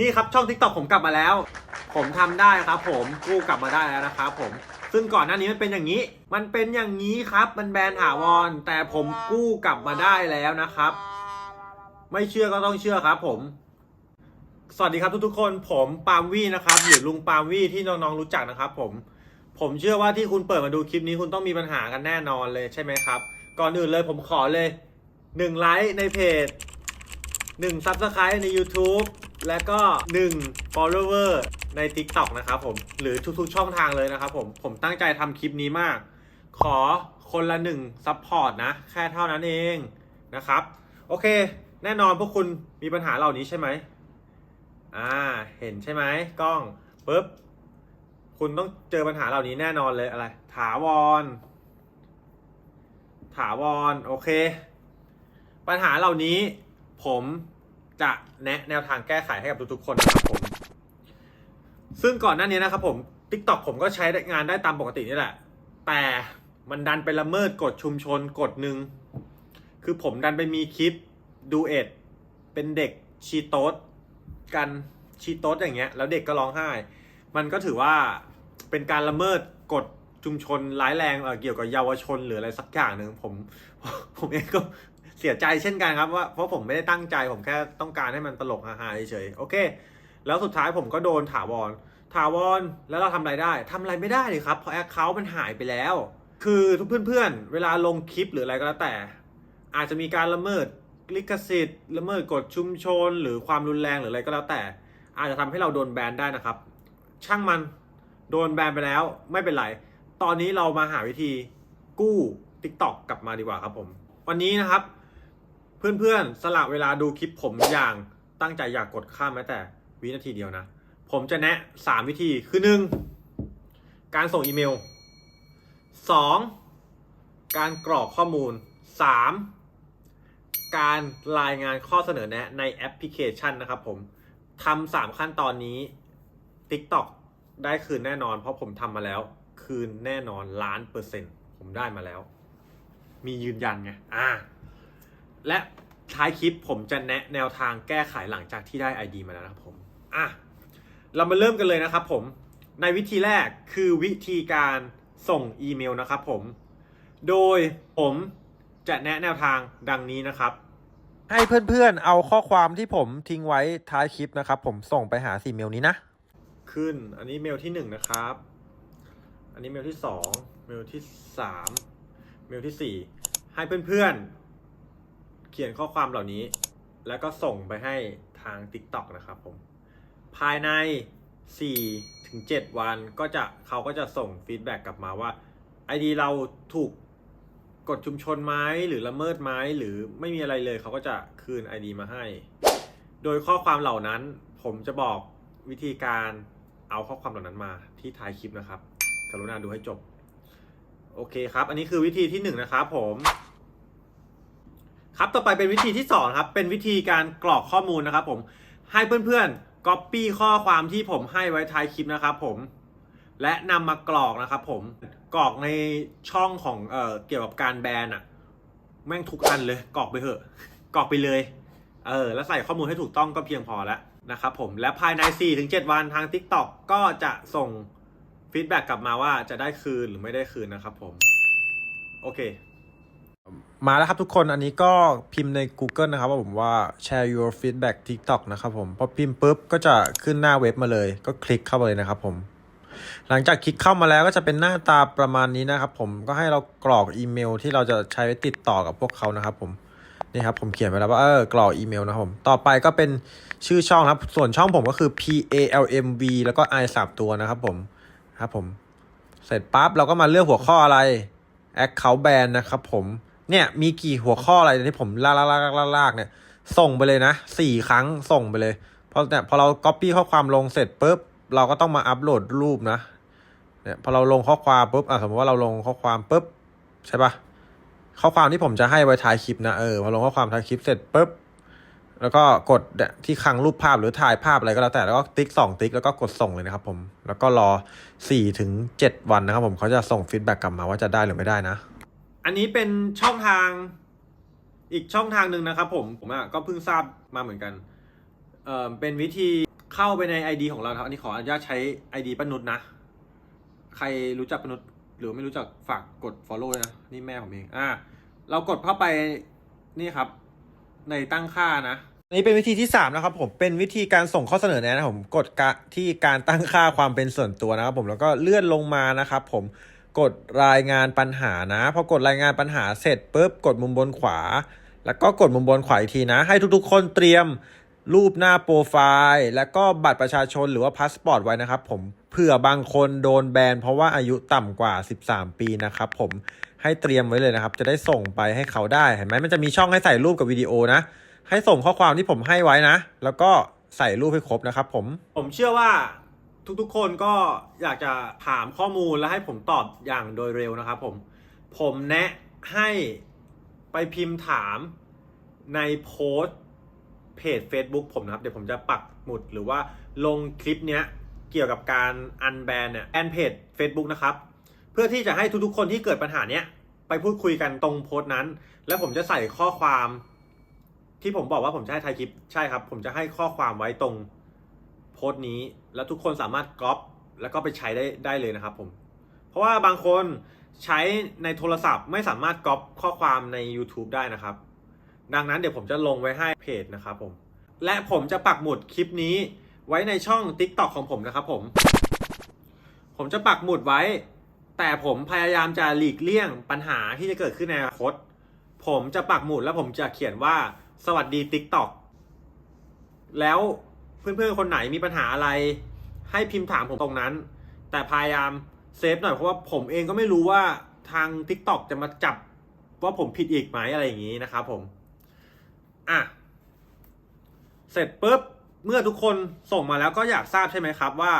นี่ครับช่อง t ิ k t o k ผมกลับมาแล้ว ผมทำได้ครับผมกู้กลับมาได้แล้วนะครับผมซึ่งก่อนหน้านี้มันเป็นอย่างนี้ มันเป็นอย่างนี้ครับ มันแบนถาวร แต่ผมกู้กลับมาได้แล้วนะครับ ไม่เชื่อก็ต้องเชื่อครับ ผม สวัสดีครับทุกๆคน ผมปาล์มวี่นะครับหรือลุงปาล์มวี่ที่น้องๆรู้จักนะครับ ผม ผมเชื่อว่าที่คุณเปิดมาดูคลิปนี้คุณต้องมีปัญหากันแน่นอนเลยใช่ไหมครับ ก่อนอื่นเลยผมขอเลยหนึ่งไลค์ในเพจหนึ่งซับสไครต์ใน YouTube และก็ 1 follower ใน TikTok นะครับผม หรือทุกๆช่องทางเลยนะครับผม ผมตั้งใจทำคลิปนี้มาก ขอคนละ1ซัพพอร์ตนะ แค่เท่านั้นเองนะครับ โอเค แน่นอนพวกคุณมีปัญหาเหล่านี้ใช่ไหม อ่า เห็นใช่ไหมกล้องปุ๊บ คุณต้องเจอปัญหาเหล่านี้แน่นอนเลยอะไร ถาวร ถาวร โอเค ปัญหาเหล่านี้ผม จะแนะแนวทางแก้ไขให้กับทุกๆคนนะครับผม ซึ่งก่อนหน้านี้นะครับผม TikTok ผมก็ใช้งานได้ตามปกตินี่แหละ แต่มันดันไปละเมิดกฎชุมชนกฎหนึ่ง คือผมดันไปมีคลิปดูเอ็ดเป็นเด็กชีโต๊ดกันชีโต๊ดอย่างเงี้ย แล้วเด็กก็ร้องไห้ มันก็ถือว่าเป็นการละเมิดกฎชุมชนร้ายแรงเเกี่ยวกับเยาวชนหรืออะไรสักอย่างหนึ่งผมผมเองก็ เสียใจเช่นกันครับว่าเพราะผมไม่ได้ตั้งใจผมแค่ต้องการให้มันตลกฮาๆเฉยๆโอเค แล้วสุดท้ายผมก็โดนถาวรถาวรแล้วเราทำอะไรได้ทำอะไรไม่ได้เลยครับเพราะแอคเคาท์มันหายไปแล้ว คือทุกเพื่อนๆ เวลาลงคลิปหรืออะไรก็แล้วแต่ อาจจะมีการละเมิดลิขสิทธิ์ละเมิดกฎชุมชน หรือความรุนแรงหรืออะไรก็แล้วแต่ อาจจะทำให้เราโดนแบนได้นะครับ ช่างมันโดนแบนไปแล้วไม่เป็นไร ตอนนี้เรามาหาวิธีกู้ TikTok กลับมาดีกว่าครับผม วันนี้นะครับ เพื่อนๆ สละเวลาดูคลิปผมอย่างตั้งใจอยากกดข้ามแม้แต่วินาทีเดียวนะ ผมจะแนะ 3 วิธีคือ 1. การส่งอีเมล 2. การกรอกข้อมูล 3. การรายงานข้อเสนอแนะในแอปพลิเคชันนะครับผมทำสามขั้นตอนนี้ TikTok ได้คืนแน่นอน เพราะผมทำมาแล้ว คืนแน่นอนล้านเปอร์เซ็นต์ผมได้มาแล้ว มียืนยันไง อ่า และท้ายคลิปผมจะแนะแนวทางแก้ไขหลังจากที่ได้ ID มาแล้วนะครับผมอะเรามาเริ่มกันเลยนะครับผมในวิธีแรกคือวิธีการส่งอีเมลนะครับผม โดยผมจะแนะแนวทางดังนี้นะครับ ให้เพื่อนๆเอาข้อความที่ผมทิ้งไว้ท้ายคลิปนะครับ ผมส่งไปหาสี่เมลนี้นะ ขึ้นอันนี้เมลที่หนึ่งนะครับ อันนี้เมลที่สองเมลที่สามเมลที่สี่ให้เพื่อนๆ เขียนข้อความเหล่านี้ แล้วก็ส่งไปให้ทาง TikTok นะครับผม ภายใน 4 ถึง 7 วันก็จะเขาก็จะส่งฟีดแบ็กกลับมาว่า ID เราถูกกดชุมชนไหมหรือละเมิดไหมหรือไม่มีอะไรเลยเขาก็จะคืน ID มาให้ โดยข้อความเหล่านั้นผมจะบอกวิธีการเอาข้อความเหล่านั้นมาที่ท้ายคลิปนะครับ กรุณาดูให้จบ โอเคครับ อันนี้คือวิธีที่หนึ่งนะครับผม ครับต่อไปเป็นวิธีที่สองครับเป็นวิธีการกรอกข้อมูลนะครับผมให้เพื่อนๆ copy ข้อความที่ผมให้ไว้ท้ายคลิปนะครับผมและนำมากรอกนะครับผมกรอกในช่องของเอ่อเกี่ยวกับการแบนอะแม่งทุกอันเลยกรอกไปเถอะกรอกไปเลยเออแล้วใส่ข้อมูลให้ถูกต้องก็เพียงพอแล้วนะครับผมและภายใน 4-7 วันทาง TikTok ก็จะส่งฟีดแบ็กกลับมาว่าจะได้คืนหรือไม่ได้คืนนะครับผม โอเค มาแล้วครับทุกคนอันนี้ก็พิมพ์ใน Google นะครับว่าผมว่า share your feedback TikTok นะครับผมพอพิมพ์ปุ๊บก็จะขึ้นหน้าเว็บมาเลย ก็คลิกเข้าไปเลยนะครับผม หลังจากคลิกเข้ามาแล้วก็จะเป็นหน้าตาประมาณนี้นะครับผมก็ให้เรากรอกอีเมลที่เราจะใช้ติดต่อกับพวกเขานะครับผมนี่ครับผมเขียนไว้แล้วว่าเออกรอกอีเมลนะครับผมต่อไปก็เป็นชื่อช่องครับ ส่วนช่องผมก็คือ P A L M V แล้วก็ I สามตัวนะครับผมครับผม เสร็จปั๊บเราก็มาเลือกหัวข้ออะไร Account Ban นะครับผม เนี่ยมีกี่หัวข้ออะไรที่ผมลากลากลากลากเนี่ย ส่งไปเลยนะสี่ครั้งส่งไปเลยพอเนี่ยพอเรา Copy ข้อความลงเสร็จปุ๊บเราก็ต้องมาอัปโหลดรูปนะเนี่ยพอเราลงข้อความปุ๊บอะสมมติว่าเราลงข้อความปุ๊บใช่ปะข้อความที่ผมจะให้ไว้ท้ายคลิปนะเออพอลงข้อความท้ายคลิปเสร็จปุ๊บแล้วก็กดเนี่ยที่คลังรูปภาพหรือถ่ายภาพอะไรก็แล้วแต่แล้วก็ติ๊กสองติ๊กแล้วก็กดส่งเลยนะครับผมแล้วก็รอสี่ถึงเจ็ดวันนะครับผมเขาจะส่งฟีดแบ็กกลับมาว่าจะได้หรือไม่ได้นะ อันนี้เป็นช่องทางอีกช่องทางหนึ่งนะครับผมผมอะก็เพิ่งทราบมาเหมือนกันเอ่อเป็นวิธีเข้าไปใน ID ของเราครับ อันนี้ขออนุญาตใช้ ID ป้านุชนะ ใครรู้จักป้านุชหรือไม่รู้จักฝากกด follow นะ นี่แม่ผมเองอ่าเรากดเข้าไปนี่ครับ ในตั้งค่านะอันนี้เป็นวิธีที่ 3 นะครับผมเป็นวิธีการส่งข้อเสนอแนะนะผมกดกะที่การตั้งค่าความเป็นส่วนตัวนะครับผมแล้วก็เลื่อนลงมานะครับผม กดรายงานปัญหานะพอกดรายงานปัญหาเสร็จปุ๊บกดมุมบนขวา แล้วก็กดมุมบนขวาอีกทีนะ ให้ทุกๆ คนเตรียมรูปหน้าโปรไฟล์ แล้วก็บัตรประชาชนหรือว่าพาสปอร์ตไว้นะครับผมเผื่อบางคนโดนแบนเพราะว่าอายุต่ำกว่า 13 ปีนะครับผมให้เตรียมไว้เลยนะครับ จะได้ส่งไปให้เขาได้เห็นไหมมันจะมีช่องให้ใส่รูปกับวิดีโอนะ ให้ส่งข้อความที่ผมให้ไว้นะ แล้วก็ใส่รูปให้ครบนะครับผมผมเชื่อว่า ทุกๆ คนก็อยากจะถามข้อมูลและให้ผมตอบอย่างโดยเร็วนะครับผมผมแนะให้ไปพิมพ์ถามในโพสต์เพจ Facebook ผมนะครับ เดี๋ยวผมจะปักหมุดหรือว่าลงคลิปเนี้ยเกี่ยวกับการอันแบนเนี่ยแอนเพจ Facebook นะครับ เพื่อที่จะให้ทุกๆ คนที่เกิดปัญหาเนี้ยไปพูดคุยกันตรงโพสต์นั้น แล้วผมจะใส่ข้อความ ที่ผมบอกว่าผมจะให้ไทยคลิปใช่ครับ ผมจะให้ข้อความไว้ตรง โพสต์นี้ แล้วทุกคนสามารถก๊อปแล้วก็ไปใช้ได้ได้เลยนะครับผม เพราะว่าบางคนใช้ในโทรศัพท์ไม่สามารถก๊อปข้อความใน YouTube ได้นะครับ ดังนั้นเดี๋ยวผมจะลงไว้ให้เพจนะครับผม และผมจะปักหมุดคลิปนี้ไว้ในช่อง TikTok ของผมนะครับผม ผมจะปักหมุดไว้ แต่ผมพยายามจะหลีกเลี่ยงปัญหาที่จะเกิดขึ้นในอนาคต ผมจะปักหมุดแล้วผมจะเขียนว่าสวัสดี TikTok แล้ว เพื่อนๆคนไหนมีปัญหาอะไร ให้พิมพ์ถามผมตรงนั้น แต่พยายามเซฟหน่อยเพราะว่าผมเองก็ไม่รู้ว่าทาง TikTok จะมาจับว่าผมผิดอีกไหมอะไรอย่างนี้นะครับผม อะ เสร็จปุ๊บ เมื่อทุกคนส่งมาแล้วก็อยากทราบใช่ไหมครับว่า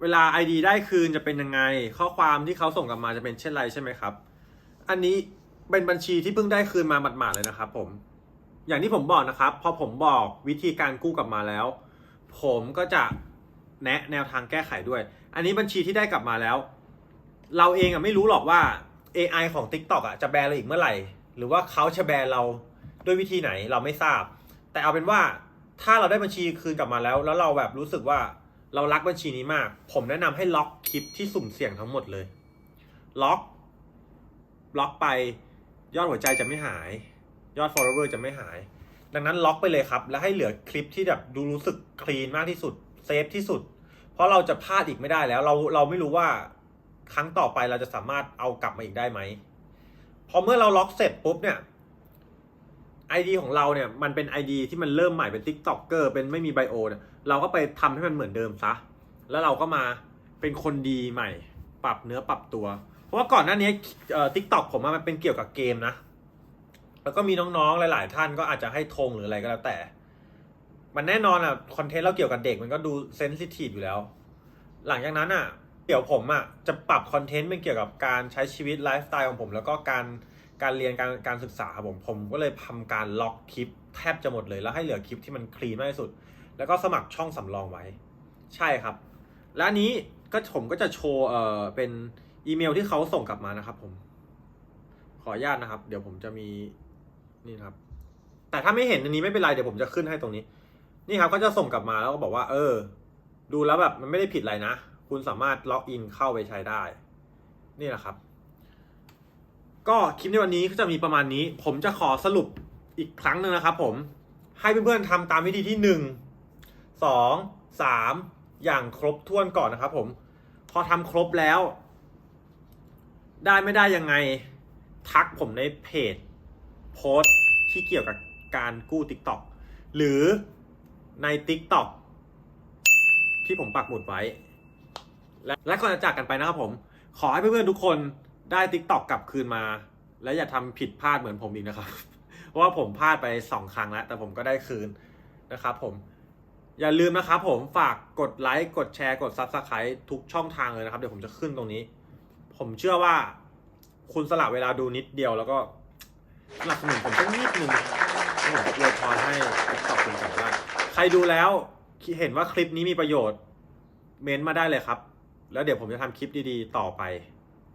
เวลา ID ได้คืนจะเป็นยังไง ข้อความที่เขาส่งกลับมาจะเป็นเช่นไรใช่ไหมครับ อันนี้เป็นบัญชีที่เพิ่งได้คืนมาหมาดๆเลยนะครับผม อย่างที่ผมบอกนะครับ พอผมบอกวิธีการกู้กลับมาแล้ว ผมก็จะแนะแนวทางแก้ไขด้วย อันนี้บัญชีที่ได้กลับมาแล้ว เราเองอะไม่รู้หรอกว่า AI ของ TikTok อะจะแบนเราอีกเมื่อไหร่ หรือว่าเขาจะแบนเราด้วยวิธีไหนเราไม่ทราบ แต่เอาเป็นว่าถ้าเราได้บัญชีคืนกลับมาแล้ว แล้วเราแบบรู้สึกว่าเรารักบัญชีนี้มาก ผมแนะนำให้ล็อกคลิปที่สุ่มเสี่ยงทั้งหมดเลย ล็อก ล็อกไปยอดหัวใจจะไม่หาย ยอด follower จะไม่หาย ดังนั้นล็อกไปเลยครับ แล้วให้เหลือคลิปที่แบบดูรู้สึกคลีนมากที่สุดเซฟที่สุด เพราะเราจะพลาดอีกไม่ได้แล้ว เราเราไม่รู้ว่าครั้งต่อไปเราจะสามารถเอากลับมาอีกได้ไหมพอเมื่อเราล็อกเสร็จปุ๊บเนี่ย ID ของเราเนี่ยมันเป็น ID ที่มันเริ่มใหม่เป็น TikToker เป็นไม่มีไบโอเนี่ยเราก็ไปทำให้มันเหมือนเดิมซะ แล้วเราก็มาเป็นคนดีใหม่ ปรับเนื้อปรับตัว เพราะว่าก่อนหน้านี้เอ่อ TikTok ผมมันเป็นเกี่ยวกับเกมนะ แล้วก็มีน้องๆ หลาย ๆ ท่านก็อาจจะให้ธงหรืออะไรก็แล้วแต่ มันแน่นอนอะคอนเทนต์เราเกี่ยวกับเด็กมันก็ดูเซนซิทีฟอยู่แล้ว หลังจากนั้นอะเดี๋ยวผมอะจะปรับคอนเทนต์เป็นเกี่ยวกับการใช้ชีวิตไลฟ์สไตล์ของผม แล้วก็การการเรียนการการศึกษาครับผมผมก็เลยทำการล็อกคลิปแทบจะหมดเลยแล้วให้เหลือคลิปที่มันคลีนมากที่สุด แล้วก็สมัครช่องสำรองไว้ ใช่ครับ และนี้ก็ผมก็จะโชว์เอ่อเป็นอีเมลที่เขาส่งกลับมานะครับผมขออนุญาตนะครับ เดี๋ยวผมจะมี นี่ครับ แต่ถ้าไม่เห็นอันนี้ไม่เป็นไรเดี๋ยวผมจะขึ้นให้ตรงนี้ นี่ครับก็จะส่งกลับมาแล้วก็บอกว่า เออ ดูแล้วแบบมันไม่ได้ผิดอะไรนะ คุณสามารถล็อกอินเข้าไปใช้ได้ นี่แหละครับ ก็คลิปในวันนี้ก็จะมีประมาณนี้ ผมจะขอสรุปอีกครั้งหนึ่งนะครับ ผมให้เพื่อนๆทำตามวิธีที่หนึ่งสองสามอย่างครบถ้วนก่อนนะครับผม พอทำครบแล้ว ได้ไม่ได้ยังไง ทักผมในเพจ โพสต์ที่เกี่ยวกับการกู้ TikTok หรือใน TikTok ที่ผมปักหมุดไว้ และและก่อนจะจากกันไปนะครับผม ขอให้เพื่อนๆทุกคนได้ TikTok กลับคืนมา และอย่าทำผิดพลาดเหมือนผมอีกนะครับ เพราะว่าผมพลาดไปสองครั้งแล้ว แต่ผมก็ได้คืนนะครับผมอย่าลืมนะครับผมฝากกดไลค์กดแชร์กด Subscribe ทุกช่องทางเลยนะครับ เดี๋ยวผมจะขึ้นตรงนี้ ผมเชื่อว่าคุณสละเวลาดูนิดเดียวแล้วก็ สนับสนุนผมสักนิดนึงให้ผมอวยพรให้ตอกคุณกลับได้ใครดูแล้วเห็นว่าคลิปนี้มีประโยชน์ เม้นมาได้เลยครับ แล้วเดี๋ยวผมจะทำคลิปดีๆ ต่อไป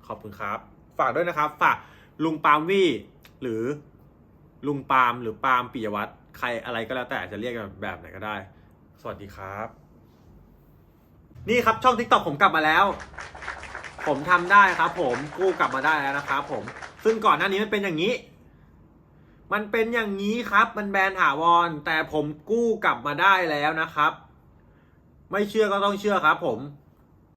ขอบคุณครับ ฝากด้วยนะครับ ฝากลุงปาล์มวี่หรือลุงปาล์มหรือปาล์มปิยวัฒน์ใครอะไรก็แล้วแต่จะเรียกกันแบบไหนก็ได้ สวัสดีครับ นี่ครับช่อง TikTok ผมกลับมาแล้ว ผมทำได้ครับ ผมกู้กลับมาได้แล้วนะครับผมซึ่งก่อนหน้านี้มันเป็นอย่างนี้ มันเป็นอย่างนี้ครับ มันแบนถาวร แต่ผมกู้กลับมาได้แล้วนะครับ ไม่เชื่อก็ต้องเชื่อครับผม